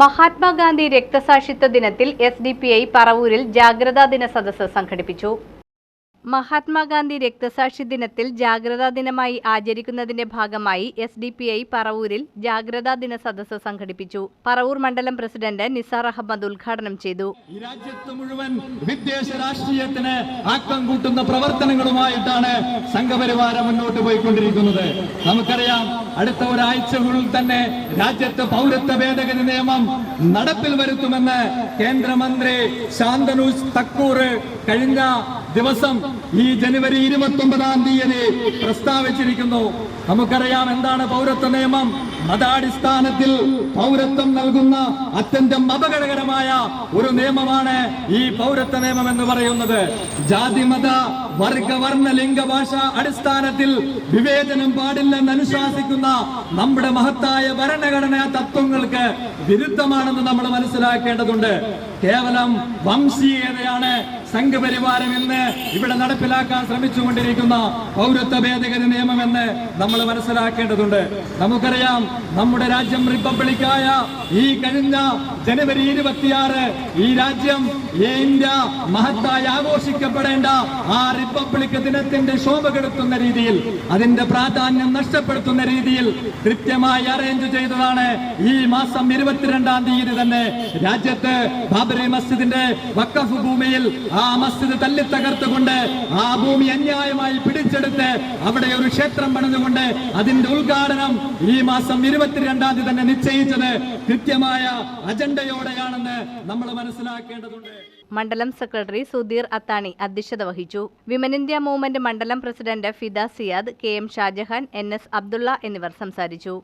മഹാത്മാഗാന്ധി രക്തസാക്ഷിത്വ ദിനത്തിൽ S D P I പറവൂരിൽ ജാഗ്രതാ ദിന സദസ്സ് സംഘടിപ്പിച്ചു. മഹാത്മാഗാന്ധി രക്തസാക്ഷി ദിനത്തിൽ ജാഗ്രതാ ദിനമായി ആചരിക്കുന്നതിന്റെ ഭാഗമായി എസ് ഡി പി ഐ പറവൂരിൽ ജാഗ്രതാ ദിന സദസ്സ് സംഘടിപ്പിച്ചു. പറവൂർ മണ്ഡലം പ്രസിഡന്റ് നിസാർ അഹമ്മദ് ഉദ്ഘാടനം ചെയ്തു. രാജ്യത്ത് മുഴുവൻ വിദ്ദേശ രാഷ്ട്രീയത്തിന് ആക്കം കൂട്ടുന്ന പ്രവർത്തനങ്ങളുമായിട്ടാണ് സംഘപരിവാരം മുന്നോട്ട് പോയിക്കൊണ്ടിരിക്കുന്നത്. നമുക്കറിയാം അടുത്ത ഒരാഴ്ചകളിൽ തന്നെ രാജ്യത്ത് പൗരത്വ ഭേദഗതി നിയമം നടപ്പിൽ വരുത്തുമെന്ന് കേന്ദ്രമന്ത്രി ശാന്തനു തക്കൂർ കഴിഞ്ഞ ദിവസം ഈ ജനുവരി ഇരുപത്തി ഒമ്പതാം തീയതി പ്രസ്താവിച്ചിരിക്കുന്നു. നമുക്കറിയാം എന്താണ് പൗരത്വ നിയമം? മതാടിസ്ഥാനത്തിൽ പൗരത്വം നൽകുന്ന അത്യന്തം അപകടകരമായ ഒരു നിയമമാണ് ഈ പൗരത്വ നിയമം എന്ന് പറയുന്നത്. ജാതി മത വർഗ വർണ ലിംഗ ഭാഷ അടിസ്ഥാനത്തിൽ വിവേചനം പാടില്ലെന്ന് അനുശാസിക്കുന്ന നമ്മുടെ മഹത്തായ ഭരണഘടനാ തത്വങ്ങൾക്ക് വിരുദ്ധമാണെന്ന് നമ്മൾ മനസ്സിലാക്കേണ്ടതുണ്ട്. കേവലം വംശീയതയാണ് സംഘപരിവാരം എന്ന് ഇവിടെ നടപ്പിലാക്കാൻ ശ്രമിച്ചുകൊണ്ടിരിക്കുന്ന പൗരത്വ ഭേദഗതി നിയമം എന്ന് നമ്മൾ മനസ്സിലാക്കേണ്ടതുണ്ട്. നമുക്കറിയാം നമ്മുടെ രാജ്യം റിപ്പബ്ലിക്കായ ഈ കഴിഞ്ഞ ജനുവരി ഇരുപത്തിയാറ് ഈ രാജ്യം ഇന്ത്യ മഹത്തായി ആഘോഷിക്കപ്പെടേണ്ട ആ റിപ്പബ്ലിക് ദിനത്തിന്റെ ശോഭ കെടുത്തുന്ന രീതിയിൽ അതിന്റെ പ്രാധാന്യം നഷ്ടപ്പെടുത്തുന്ന രീതിയിൽ കൃത്യമായി അറേഞ്ച് ചെയ്തതാണ് ഈ മാസം ഇരുപത്തിരണ്ടാം തീയതി തന്നെ. രാജ്യത്ത് ബാബറി മസ്ജിദിന്റെ വക്കഫ് ഭൂമിയിൽ ആ മസ്ജിദ് തല്ലി തകർത്തുകൊണ്ട് ആ ഭൂമി അന്യായമായി പിടിച്ചെടുത്ത് അവിടെ ഒരു ക്ഷേത്രം പണിതുകൊണ്ട് അതിന്റെ ഉദ്ഘാടനം ഈ മാസം ഇരുപത്തിരണ്ടാം തീയതി തന്നെ നിശ്ചയിച്ചത് കൃത്യമായ അജണ്ടയോടെയാണെന്ന് നമ്മൾ മനസ്സിലാക്കേണ്ടതുണ്ട്. മണ്ഡലം സെക്രട്ടറി സുധീർ അത്താണി അധ്യക്ഷത വഹിച്ചു. വിമൻ ഇന്ത്യ മൂവ്മെന്റ് മണ്ഡലം president Fida Siyad K M Shajahan N S Abdulla എന്നിവർ സംസാരിച്ചു.